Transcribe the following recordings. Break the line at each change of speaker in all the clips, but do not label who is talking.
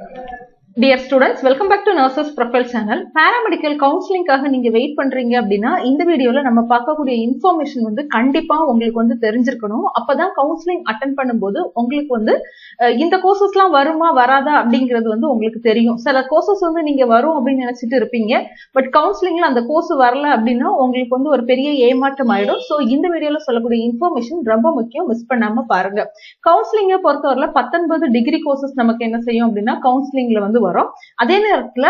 Amen. Dear students welcome back to nurses profile channel paramedical கவுன்சிலிங்காக நீங்க wait பண்றீங்க அப்படின்னா இந்த வீடியோல நம்ம பார்க்கக்கூடிய இன்ஃபர்மேஷன் வந்து கண்டிப்பா உங்களுக்கு வந்து தெரிஞ்சிருக்கணும். அப்பதான் கவுன்சிலிங் அட்டன் பண்ணும்போது உங்களுக்கு வந்து இந்த கோர்சஸ்லாம் வருமா வராதா அப்படிங்கிறது வந்து உங்களுக்கு தெரியும். சில கோர்சஸ் வந்து நீங்க வரும் அப்படின்னு நினைச்சிட்டு இருப்பீங்க. பட் கவுன்சிலிங்ல அந்த கோர்ஸ் வரல அப்படின்னா உங்களுக்கு வந்து ஒரு பெரிய ஏமாற்றம் ஆயிடும். ஸோ இந்த வீடியோல சொல்லக்கூடிய இன்ஃபர்மேஷன் ரொம்ப முக்கியம். மிஸ் பண்ணாம பாருங்க. கவுன்சிலிங்கை பொறுத்தவரையில பத்தொன்பது டிகிரி கோர்சஸ் நமக்கு என்ன செய்யும் அப்படின்னா கவுன்சிலிங்ல வந்து வரும். அதே நேரத்துல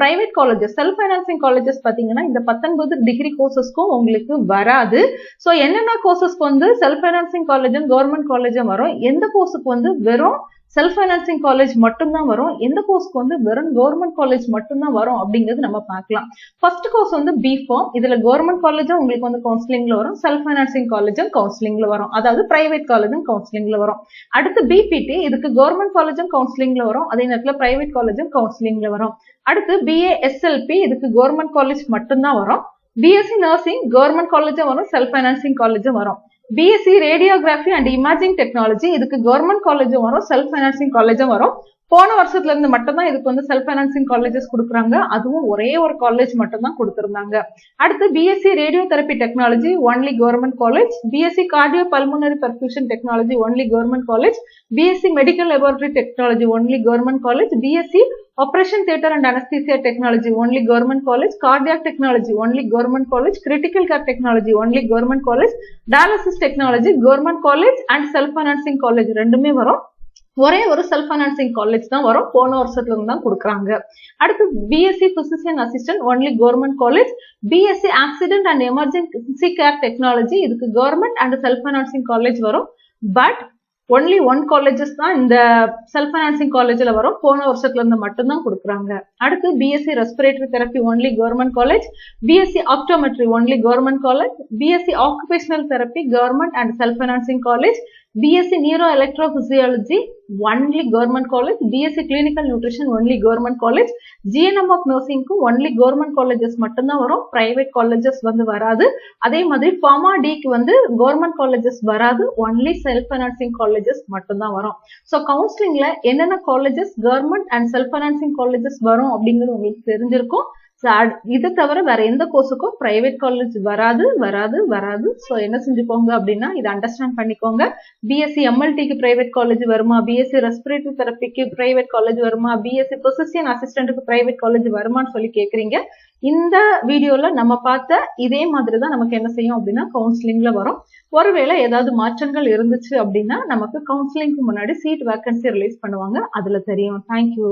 private colleges self financing colleges பாத்தீங்கன்னா இந்த பத்தொன்பது டிகிரி கோர்சஸ்க்கும் உங்களுக்கு வராது. ஸோ என்னென்ன கோர்சஸ்க்கு வந்து செல்ஃப் ஃபைனான்சிங் காலேஜும் கவர்மெண்ட் காலேஜும் வரும்? எந்த கோர்ஸுக்கு வந்து வெறும் செல்ஃப் ஃபைனான்சிங் காலேஜ் மட்டும்தான் வரும். எந்த கோர்ஸ்க்கு வந்து வெறும் கவர்மெண்ட் காலேஜ் மட்டும்தான் வரும் அப்படிங்கிறது நம்ம பார்க்கலாம். ஃபர்ஸ்ட் கோர்ஸ் வந்து பி ஃபார்ம் இதுல கவர்மெண்ட் காலேஜும் உங்களுக்கு வந்து கவுன்சிலிங்ல வரும். செல்ஃப் ஃபைனான்சிங் காலேஜும் கவுன்சிலிங்ல வரும். அதாவது பிரைவேட் காலேஜும் கவுன்சிலிங்ல வரும். அடுத்து பிபிடி இதுக்கு கவர்மெண்ட் காலேஜும் கவுன்சிலிங்ல வரும். அதே நேரத்துல பிரைவேட் காலேஜும் கவுன்சிலிங்ல வரும். அடுத்து B A S L P இதுக்கு கவர்மெண்ட் காலேஜ் மட்டும்தான் வரும். பிஎஸ்சி நர்சிங் கவர்மெண்ட் காலேஜும் வரும். செல்ஃப் ஃபைனான்சிங் காலேஜும் வரும். BSc radiography and imaging technology இதுக்கு கவர்மெண்ட் காலேஜும் வரும் செல்ஃப் ஃபைனான்சிங் காலேஜும் வரும். போன வருஷத்துல இருந்து மட்டும் தான் இதுக்கு வந்து செல்ஃப் ஃபைனான்சிங் காலேஜஸ் கொடுக்குறாங்க. அதுவும் ஒரே ஒரு காலேஜ் மட்டும் தான் அடுத்து BSc radio therapy technology only government college BSc cardio pulmonary perfusion technology only government college BSc medical laboratory technology only government college BSc operation theatre and anaesthesia technology only government college cardiac technology only government college critical care technology only government college dialysis technology government college and self financing college ரெண்டுமே வரும். ஒரே ஒரு self financing college தான் வரும். போன வருஷத்துல இருந்து தான் கொடுக்குறாங்க. அடுத்து BSc physician assistant only government college BSc accident and emergency care technology இதுக்கு government and self financing college வரும். பட் ஒன்லி ஒன் காலேஜஸ் தான் இந்த செல்ஃப் ஃபைனான்சிங் காலேஜ்ல வரும். போன வருஷத்துல இருந்து மட்டும்தான் கொடுக்குறாங்க. அடுத்து BSc respiratory therapy only government college BSc optometry only government college BSc occupational therapy government and self financing college BSc neuro electrophysiology only government college BSc clinical nutrition only government college GNM of நர்சிங்க்கும் only government colleges மட்டும்தான் வரும். Private colleges வந்து வராது. அதே மாதிரி pharma டிக்கு வந்து government colleges வராது. Only self financing colleges மட்டும்தான் வரும். ஸோ கவுன்சிலிங்ல என்னென்ன colleges government and self financing colleges வரும் அப்படிங்கிறது உங்களுக்கு தெரிஞ்சிருக்கும். இது தவிர வேற எந்த கோர்ஸுக்கும் பிரைவேட் காலேஜ் வராது வராது வராது. ஸோ என்ன செஞ்சுக்கோங்க அப்படின்னா இதை அண்டர்ஸ்டாண்ட் பண்ணிக்கோங்க. பிஎஸ்சி எம்எல்டிக்கு பிரைவேட் காலேஜ் வருமா? பிஎஸ்சி ரெஸ்பிரேட்டரி தெரப்பிக்கு பிரைவேட் காலேஜ் வருமா? பிஎஸ்சி பொசிஷன் அசிஸ்டன்ட்டுக்கு பிரைவேட் காலேஜ் வருமான்னு சொல்லி கேக்குறீங்க. இந்த வீடியோல நம்ம பார்த்த இதே மாதிரி தான் நமக்கு என்ன செய்யும் அப்படின்னா கவுன்சிலிங்ல வரும். ஒருவேளை ஏதாவது மாற்றங்கள் இருந்துச்சு அப்படின்னா நமக்கு கவுன்சிலிங்க்கு முன்னாடி சீட் வேகன்சி ரிலீஸ் பண்ணுவாங்க. அதுல தெரியும். தேங்க்யூ